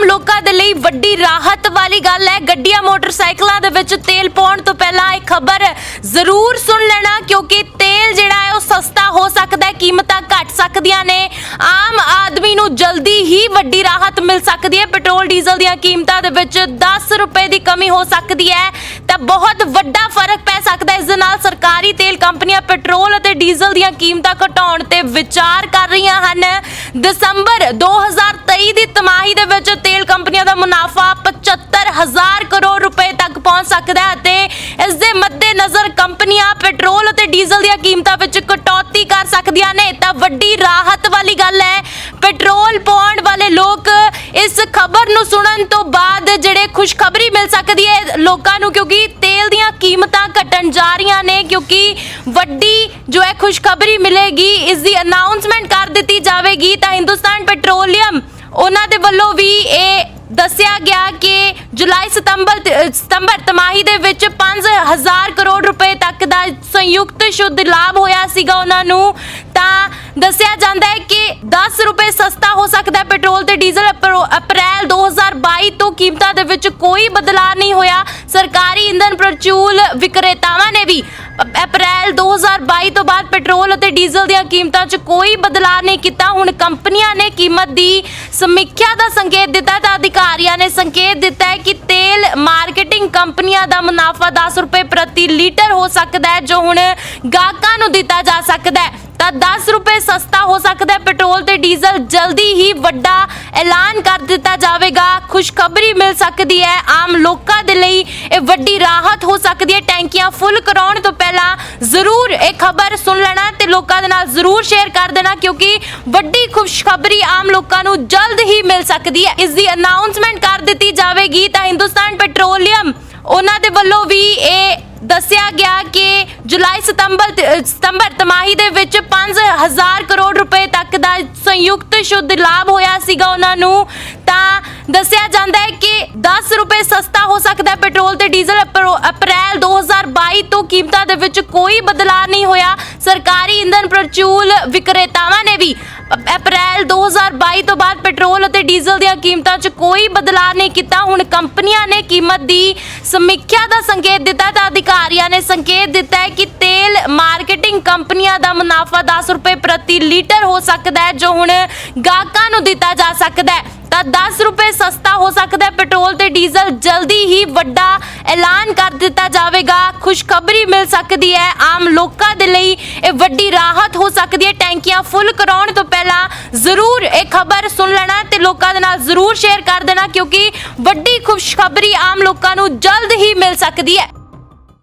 ਆਮ ਲੋਕਾਂ ਦੇ ਲਈ ਵੱਡੀ ਰਾਹਤ ਵਾਲੀ ਗੱਲ ਹੈ। ਗੱਡੀਆਂ, ਮੋਟਰਸਾਈਕਲਾਂ ਦੇ ਵਿੱਚ ਤੇਲ ਪਾਉਣ ਤੋਂ ਪਹਿਲਾਂ ਇਹ ਖਬਰ ਜ਼ਰੂਰ ਸੁਣ ਲੈਣਾ, ਕਿਉਂਕਿ ਤੇਲ ਜਿਹੜਾ ਹੈ ਉਹ ਸਸਤਾ ਹੋ ਸਕਦਾ ਹੈ, ਕੀਮਤਾਂ ਘਟ ਸਕਦੀਆਂ ਨੇ। ਆਮ ਆਦਮੀ ਨੂੰ ਜਲਦੀ ਹੀ ਵੱਡੀ ਰਾਹਤ ਮਿਲ ਸਕਦੀ ਹੈ। ਪੈਟਰੋਲ, ਡੀਜ਼ਲ ਦੀਆਂ ਕੀਮਤਾਂ ਦੇ ਵਿੱਚ 10 ਰੁਪਏ ਦੀ ਕਮੀ ਹੋ ਸਕਦੀ ਹੈ। ਤਾਂ ਬਹੁਤ ਵੱਡਾ ਫ਼ਰਕ ਪੈ ਸਕਦਾ ਹੈ। ਇਸ ਦੇ ਨਾਲ ਸਰਕਾਰੀ ਤੇਲ ਕੰਪਨੀਆਂ ਪੈਟਰੋਲ ਅਤੇ ਡੀਜ਼ਲ ਦੀਆਂ ਕੀਮਤਾਂ ਘਟਾਉਣ ਤੇ ਵਿਚਾਰ ਕਰ ਰਹੀਆਂ ਹਨ। ਦਸੰਬਰ 2023 ਅਤੇ ਇਸ ਦੇ ਮੱਦੇਨਜ਼ਰ ਕੰਪਨੀਆਂ ਪੈਟਰੋਲ ਅਤੇ ਡੀਜ਼ਲ ਦੀਆਂ ਕੀਮਤਾਂ ਵਿੱਚ ਕਟੌਤੀ ਕਰ ਸਕਦੀਆਂ ਨੇ। ਤਾਂ ਵੱਡੀ ਰਾਹਤ ਵਾਲੀ ਗੱਲ ਹੈ, ਪੈਟਰੋਲ ਪਾਉਣ ਵਾਲੇ ਲੋਕ ਇਸ ਖਬਰ ਨੂੰ ਸੁਣਨ ਤੋਂ ਬਾਅਦ ਜਿਹੜੇ ਖੁਸ਼ਖਬਰੀ ਮਿਲ ਸਕਦੀ ਹੈ ਲੋਕਾਂ ਨੂੰ, ਕਿਉਂਕਿ ਤੇਲ ਦੀਆਂ ਕੀਮਤਾਂ ਘਟਣ ਜਾ ਰਹੀਆਂ ਨੇ, ਕਿਉਂਕਿ ਵੱਡੀ ਜੋ ਹੈ ਖੁਸ਼ਖਬਰੀ ਮਿਲੇਗੀ, ਇਸ ਦੀ ਅਨਾਉਂਸਮੈਂਟ ਕਰ ਦਿੱਤੀ ਜਾਵੇਗੀ। ਤਾਂ ਹਿੰਦੁਸਤਾਨ ਪੈਟਰੋਲੀਅਮ ਉਹਨਾਂ ਦੇ ਵੱਲੋਂ ਵੀ ਇਹ ਦੱਸਿਆ ਗਿਆ ਕਿ ਜੁਲਾਈ ਸਤੰਬਰ ਸਤੰਬਰ ਤਿਮਾਹੀ ਦੇ ਵਿੱਚ 5000 ਕਰੋੜ ਰੁਪਏ ਤੱਕ ਦਾ ਸੰਯੁਕਤ ਸ਼ੁੱਧ ਲਾਭ ਹੋਇਆ ਸੀਗਾ ਉਹਨਾਂ ਨੂੰ। ਤਾਂ ਦੱਸਿਆ ਜਾਂਦਾ ਹੈ ਕਿ 10 ਰੁਪਏ ਸਸਤਾ ਹੋ ਸਕਦਾ ਹੈ ਪੈਟਰੋਲ ਤੇ ਡੀਜ਼ਲ ਅਪ੍ਰੋ- ਅਪ੍ਰੈਲ 2022 ਤੋਂ ਕੀਮਤਾਂ ਦੇ ਵਿੱਚ ਕੋਈ ਬਦਲਾਅ ਨਹੀਂ ਹੋਇਆ। ਸਰਕਾਰੀ ਇੰਧਨ ਪ੍ਰਚੂਲ ਵਿਕਰੇਤਾਵਾਂ ਨੇ ਅਪ੍ਰੈਲ 2022 ਤੋਂ ਬਾਅਦ ਪੈਟਰੋਲ ਅਤੇ ਡੀਜ਼ਲ ਦੀਆਂ ਕੀਮਤਾਂ 'ਚ ਕੋਈ ਬਦਲਾਅ ਨਹੀਂ ਕੀਤਾ। ਹੁਣ ਕੰਪਨੀਆਂ ਨੇ ਕੀਮਤ ਦੀ ਸਮੀਖਿਆ ਦਾ ਸੰਕੇਤ ਦਿੱਤਾ ਤਾਂ ਅਧਿਕਾਰੀਆਂ ਨੇ ਸੰਕੇਤ ਦਿੱਤਾ ਹੈ ਕਿ ਤੇਲ ਮਾਰਕੀਟਿੰਗ ਕੰਪਨੀਆਂ ਦਾ ਮੁਨਾਫਾ 10 ਰੁਪਏ ਪ੍ਰਤੀ ਲੀਟਰ ਹੋ ਸਕਦਾ ਹੈ, ਜੋ ਹੁਣ ਗਾਹਕਾਂ ਨੂੰ ਦਿੱਤਾ ਜਾ ਸਕਦਾ ਹੈ। ਤਾਂ 10 ਰੁਪਏ ਸਸਤਾ ਹੋ ਸਕਦਾ ਹੈ, ਪੈਟਰੋਲ ਤੇ ਡੀਜ਼ਲ ਜਲਦੀ ਹੀ ਵੱਡਾ ਐਲਾਨ ਕਰ ਦਿੱਤਾ ਜਾਵੇਗਾ। ਖੁਸ਼ਖਬਰੀ ਮਿਲ ਸਕਦੀ ਹੈ, ਆਮ ਲੋਕਾਂ ਦੇ ਲਈ ਇਹ ਵੱਡੀ ਰਾਹਤ ਹੋ ਸਕਦੀ ਹੈ। ਟੈਂਕੀਆਂ ਫੁੱਲ ਕਰਾਉਣ ਪਹਿਲਾਂ ਜ਼ਰੂਰ ਇਹ ਖਬਰ ਸੁਣ ਲੈਣਾ ਤੇ ਲੋਕਾਂ ਦੇ ਨਾਲ ਜ਼ਰੂਰ ਸ਼ੇਅਰ ਕਰ ਦੇਣਾ ਕਿਉਂਕਿ ਵੱਡੀ ਖੁਸ਼ਖਬਰੀ ਆਮ ਲੋਕਾਂ ਨੂੰ ਜਲਦ ਹੀ ਮਿਲ ਸਕਦੀ ਹੈ। ਇਸ ਦੀ ਅਨਾਉਂਸਮੈਂਟ ਕਰ ਦਿੱਤੀ ਜਾਵੇਗੀ ਤਾਂ ਹਿੰਦੁਸਤਾਨ ਪੈਟਰੋਲੀਅਮ, ਉਹਨਾਂ ਦੇ ਵੱਲੋਂ ਵੀ ਇਹ ਦੱਸਿਆ ਗਿਆ ਕਿ ਜੁਲਾਈ ਸਤੰਬਰ ਤੇ- ਸਤੰਬਰ ਤਿਮਾਹੀ ਦੇ ਵਿੱਚ 5000 ਕਰੋੜ ਰੁਪਏ ਤੱਕ ਦਾ ਸੰਯੁਕਤ ਸ਼ੁੱਧ ਲਾਭ ਹੋਇਆ ਸੀਗਾ ਉਹਨਾਂ ਨੂੰ। ਤਾਂ ਦੱਸਿਆ ਜਾਂਦਾ ਹੈ ਕਿ 10 ਰੁਪਏ ਸਸਤਾ ਹੋ ਸਕਦਾ ਹੈ ਪੈਟਰੋਲ ਤੇ ਡੀਜ਼ਲ ਅਪ੍ਰੋ- ਅਪ੍ਰੈਲ 2022 ਤੋਂ ਕੀਮਤਾਂ ਦੇ ਵਿੱਚ ਕੋਈ ਬਦਲਾਅ ਨਹੀਂ ਹੋਇਆ। ਸਰਕਾਰੀ ਇੰਧਨ ਪ੍ਰਚੂਲ ਵਿਕਰੇਤਾਵਾਂ ਨੇ ਵੀ ਅਪ੍ਰੈਲ 2022 ਤੋਂ ਬਾਅਦ ਪੈਟਰੋਲ ਅਤੇ ਡੀਜ਼ਲ ਦੀਆਂ ਕੀਮਤਾਂ 'ਚ ਕੋਈ ਬਦਲਾਅ ਨਹੀਂ ਕੀਤਾ। ਹੁਣ ਕੰਪਨੀਆਂ ਨੇ ਕੀਮਤ ਦੀ ਸਮੀਖਿਆ ਦਾ ਸੰਕੇਤ ਦਿੱਤਾ ਤਾਂ ਅਧਿਕਾਰੀਆਂ ਨੇ ਸੰਕੇਤ ਦਿੱਤਾ ਹੈ ਕਿ ਤੇਲ ਮਾਰਕੀਟਿੰਗ ਕੰਪਨੀਆਂ ਦਾ ਮੁਨਾਫਾ 10 ਰੁਪਏ ਪ੍ਰਤੀ ਲੀਟਰ ਹੋ ਸਕਦਾ ਹੈ, ਜੋ ਹੁਣ ਗਾਹਕਾਂ ਨੂੰ ਦਿੱਤਾ ਜਾ ਸਕਦਾ ਹੈ। ਤਾਂ 10 ਰੁਪਏ ਸਸਤਾ ਹੋ ਸਕਦਾ ਹੈ। ਪੈਟਰੋਲ ਤੇ ਡੀਜ਼ਲ ਜਲਦੀ ਹੀ ਵੱਡਾ ਐਲਾਨ ਕਰ ਦਿੱਤਾ ਜਾਵੇਗਾ। ਖੁਸ਼ਖਬਰੀ ਮਿਲ ਸਕਦੀ ਹੈ। ਆਮ ਲੋਕਾਂ ਦੇ ਲਈ ਇਹ ਵੱਡੀ ਰਾਹਤ ਹੋ ਸਕਦੀ ਹੈ। ਟੈਂਕੀਆਂ ਫੁੱਲ ਕਰਾਉਣ ਤੋਂ ਪਹਿਲਾਂ ਜ਼ਰੂਰ ਇਹ ਖਬਰ ਸੁਣ ਲੈਣਾ ਤੇ ਲੋਕਾਂ ਦੇ ਨਾਲ ਜ਼ਰੂਰ ਸ਼ੇਅਰ ਕਰ ਦੇਣਾ ਕਿਉਂਕਿ ਵੱਡੀ ਖੁਸ਼ਖਬਰੀ ਆਮ ਲੋਕਾਂ ਨੂੰ ਜਲਦ ਹੀ ਮਿਲ ਸਕਦੀ ਹੈ।